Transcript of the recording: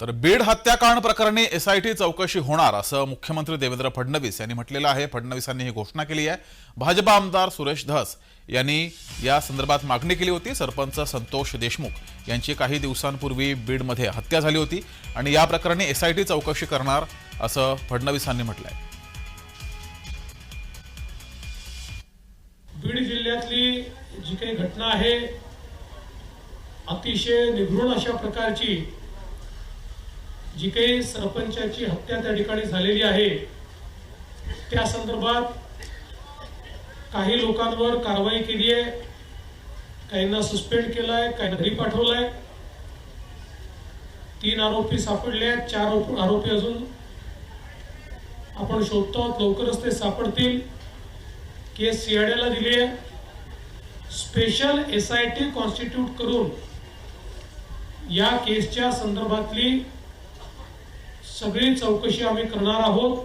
तर बीड हत्याकांड प्रकरणी एसआयटी चौकशी होणार असं मुख्यमंत्री देवेंद्र फडणवीस यांनी म्हटलेलं आहे. फडणवीसांनी ही घोषणा केली आहे. भाजपा आमदार सुरेश धस यांनी या संदर्भात मागणी केली होती. सरपंच संतोष देशमुख यांची काही दिवसांपूर्वी बीडमध्ये हत्या झाली होती आणि या प्रकरणी एसआयटी चौकशी करणार असं फडणवीसांनी म्हटलं आहे बीड जिल्ह्यातली जी काही घटना आहे अतिशय निघृण अशा प्रकारची जी काही सरपंचाची हत्या त्या ठिकाणी झालेली आहे त्या संदर्भात काही लोकांवर कारवाई केली आहे काहींना सस्पेंड केलाय काही घरी पाठवलाय तीन आरोपी सापडले आहेत चार आरोपी अजून आपण शोधतो आहोत. लवकरच ते सापडतील केस सीआयडीला दिली आहे special S I T constitute करून या केसच्या संदर्भातली सगळी चौकशी आम्ही करणार आहोत.